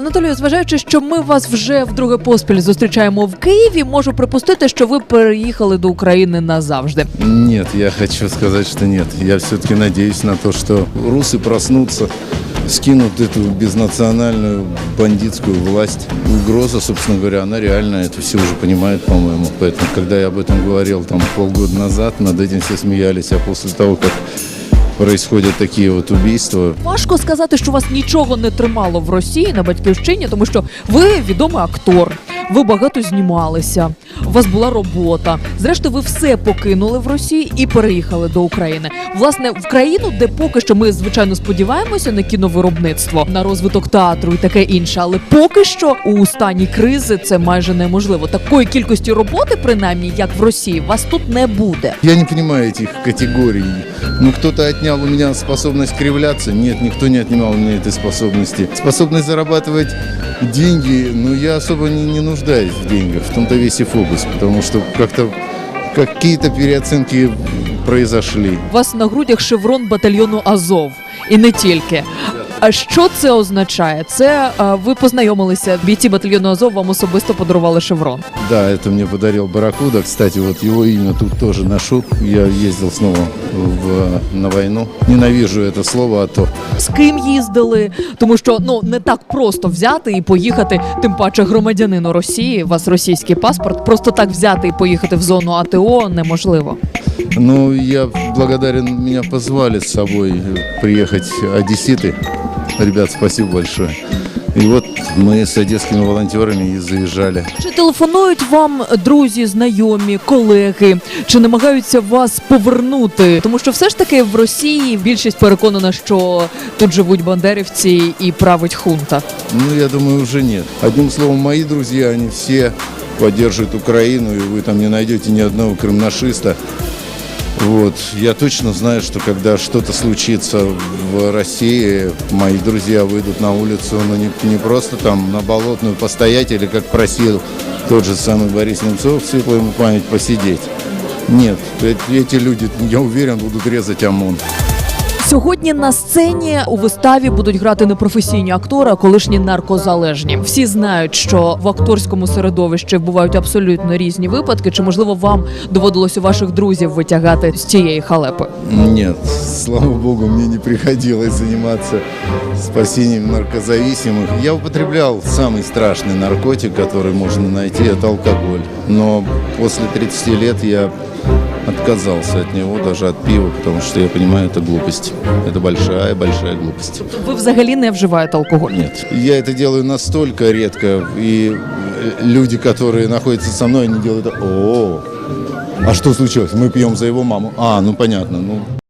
Анатолію, зважаючи, що ми вас вже вдруге поспіль зустрічаємо в Києві, можу припустити, що ви переїхали до України назавжди. Нет, я хочу сказать, что нет. Я все-таки надеюсь на то, что русы проснутся, скинут эту безнациональную бандитскую власть. Угроза, собственно говоря, она реальная, это все уже понимают, по-моему. Поэтому, когда я об этом говорил там полгода назад, над этим все смеялись, а после того, как происходят такі от убійства. Важко сказати, що вас нічого не тримало в Росії на батьківщині, тому що ви відомий актор, ви багато знімалися, у вас була робота. Зрештою, ви все покинули в Росії і переїхали до України. Власне, в країну, де поки що ми звичайно сподіваємося на кіновиробництво, на розвиток театру і таке інше, але поки що у стані кризи це майже неможливо. Такої кількості роботи, принаймні, як в Росії, вас тут не буде. Я не понимаю этих категорий. Ну, кто-то отнял у меня способность кривляться. Нет, никто не отнимал у меня этой способности. Способность зарабатывать деньги, ну, я особо не, не нуждаюсь в деньгах. В том-то весь и фокус, потому что как-то какие-то переоценки произошли. У вас на грудях шеврон батальйону Азов і не тільки. А що це означає? Це а, ви познайомилися. Бійці батальйону Азов вам особисто подарували шеврон. Да, это мне подарил Барракуда. Кстати, вот его имя тут тоже ношу. Я ездил снова в, на войну. Ненавижу это слово, а то З ким їздили? Тому що ну не так просто взяти і поїхати, тим паче громадянину Росії. У вас російський паспорт. Просто так взяти і поїхати в зону АТО неможливо. Ну, я благодарен, меня позвали с собой приехать одесситы. Ребят, спасибо большое. И вот мы с одесскими волонтерами и заезжали. Чи телефонують вам друзі, знайомі, колеги, чи намагаються вас повернути? Тому що все ж таки в Росії більшість переконана, що тут живуть бандерівці і править хунта. Ну, я думаю, уже нет. Одним словом, мои друзья, они все поддерживают Украину, и вы там не найдете ни одного кримнашиста. Вот. Я точно знаю, что когда что-то случится в России, мои друзья выйдут на улицу, но не, не просто там на болотную постоять или, как просил тот же самый Борис Немцов, светлая ему память, посидеть. Нет, э- эти люди, я уверен, будут резать ОМОН. Сьогодні на сцені у виставі будуть грати не професійні актори, а колишні наркозалежні. Всі знають, що в акторському середовищі бувають абсолютно різні випадки. Чи можливо вам доводилось у ваших друзів витягати з цієї халепи? Нет, слава богу, мне не приходилось заниматься спасением наркозависимых. Я употреблял самый страшный наркотик, который можно найти, это алкоголь. Но после 30 лет я отказался от него, даже от пива, потому что я понимаю, это глупость. Это большая-большая глупость. Ви взагалі не вживаєте алкоголь? Нет, я это делаю настолько редко, и э, люди, которые находятся со мной, они делают, о, а что случилось? Мы пьем за его маму. А, ну понятно, ну